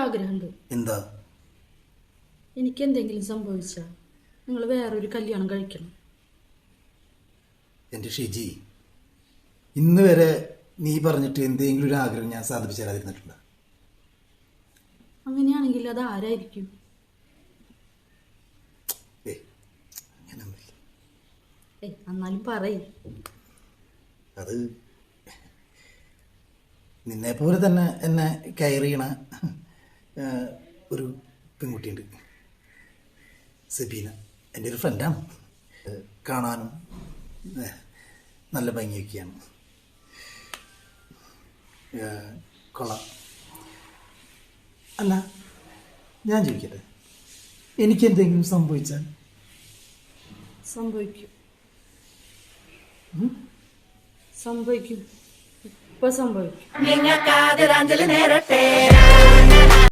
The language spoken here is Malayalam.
എനിക്കൊരാഗ്രഹമുണ്ട് എന്താ? എനിക്ക് എന്തെങ്കിലും സംഭവിച്ചാൽ നിങ്ങൾ വേറൊരു കല്യാണം കഴിക്കണം. എന്റെ ഷിജി ഇന്ന് വരെ നീ പറഞ്ഞിട്ട് എന്തെങ്കിലും ഒരു ആഗ്രഹം ഞാൻ സാധിപ്പിച്ചു തരാതിരുന്നിട്ടുണ്ട്? അങ്ങനെയാണെങ്കിൽ അത് ആരായിരിക്കും? ഏയ് എന്നാലും പറയും. അത് നിന്നെ പോലെ തന്നെ എന്നെ കയറിയണ ഒരു പെൺകുട്ടിയുണ്ട്. സബീന. എന്റെ ഒരു ഫ്രണ്ടാണ് കാണാനും നല്ല ഭംഗിയൊക്കെയാണ്. കൊള്ളാം. അല്ല ഞാൻ ചോദിക്കട്ടെ എനിക്ക് എന്തെങ്കിലും സംഭവിച്ചാൽ? സംഭവിക്കും. സംഭവിക്കും. ഇപ്പൊ സംഭവിക്കും. നിങ്ങൾക്കാതിരാഞ്ജലി നേരട്ടെ.